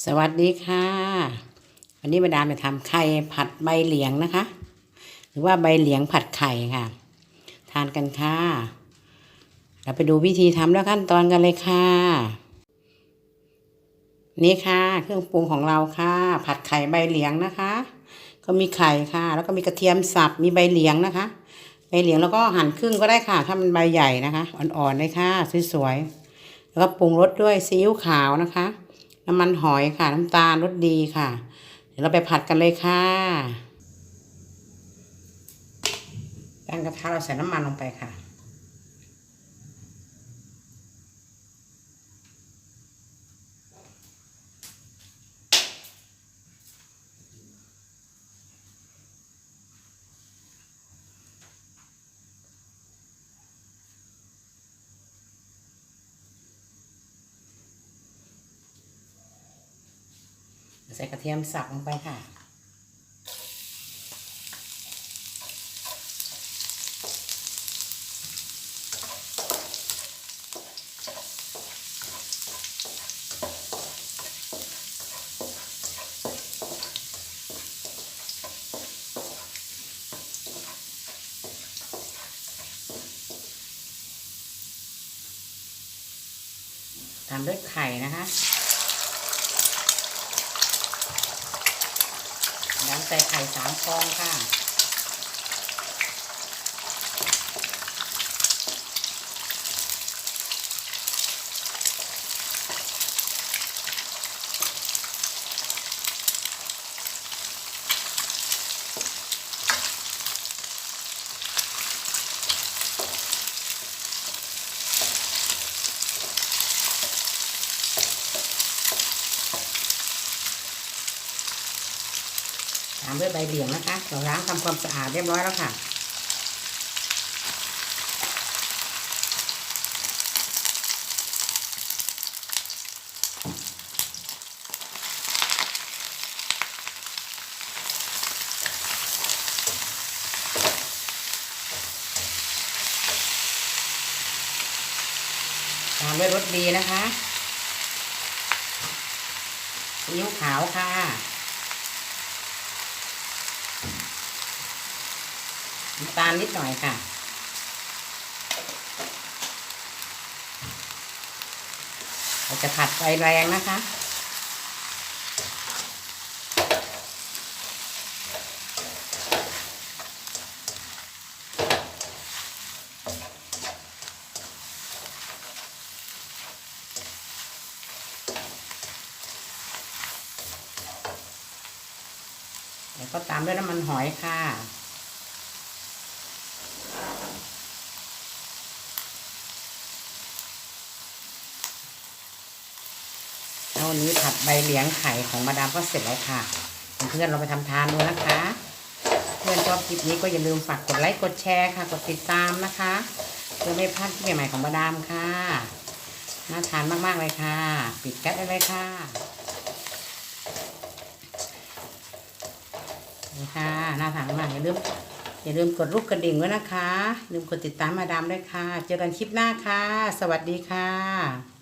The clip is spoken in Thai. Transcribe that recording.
สวัสดีค่ะ วันนี้มาดามจะทำไข่ผัดใบเหลียงนะคะ หรือว่าใบเหลียงผัดไข่ค่ะ ทานกันค่ะ เราไปดูวิธีทำแล้วขั้นตอนกันเลยค่ะ นี่ค่ะ เครื่องปรุงของเราค่ะ ผัดไข่ใบเหลียงนะคะ ก็มีไข่ค่ะ แล้วก็มีกระเทียมสับมีใบเหลียงนะคะ ใบเหลียงแล้วก็หั่นครึ่งก็ได้ค่ะ ถ้ามันใบใหญ่นะคะ อ่อนๆเลยค่ะสวยๆแล้วก็ปรุงรสด้วยซีอิ๊วขาวนะคะ น้ำมันหอยค่ะ น้ำตาลรสดีค่ะ เดี๋ยวเราไปผัดกันเลยค่ะตั้งกระทะเราใส่น้ำมันลงไปค่ะ ใส่กระเทียมสับลงไปค่ะ ตามด้วยไข่นะคะ ย้ำใส่ไข่สามฟองค่ะามด้วยใบเหลียงนะคะเราล้างทำความสะอาดเรียบร้อยแล้วค่ะ ตามด้วยรสดีนะคะซีอิ๊วขาวค่ะ น้ำตาลนิดหน่อยค่ะ เราจะผัดไฟแรงนะคะ แล้วก็ตามด้วยน้ำมันหอยค่ะ วันนี้ผัดใบเหลียงไข่ของมาดามก็เสร็จแล้วค่ะ เพื่อนๆเราไปทำทานดูนะคะ เพื่อนชอบคลิปนี้ก็อย่าลืมฝากกดไลค์กดแชร์ค่ะ กดติดตามนะคะ เพื่อไม่พลาดคลิปใหม่ๆของมาดามค่ะน่าทานมากๆเลยค่ะ ปิดแก๊สได้เลยค่ะนี่ค่ะน่าทานมากอย่าลืมอย่าลืมกดรูปกระดิ่งด้วยนะคะ ลืมกดติดตามมาดามด้วยค่ะ เจอกันคลิปหน้าค่ะ สวัสดีค่ะ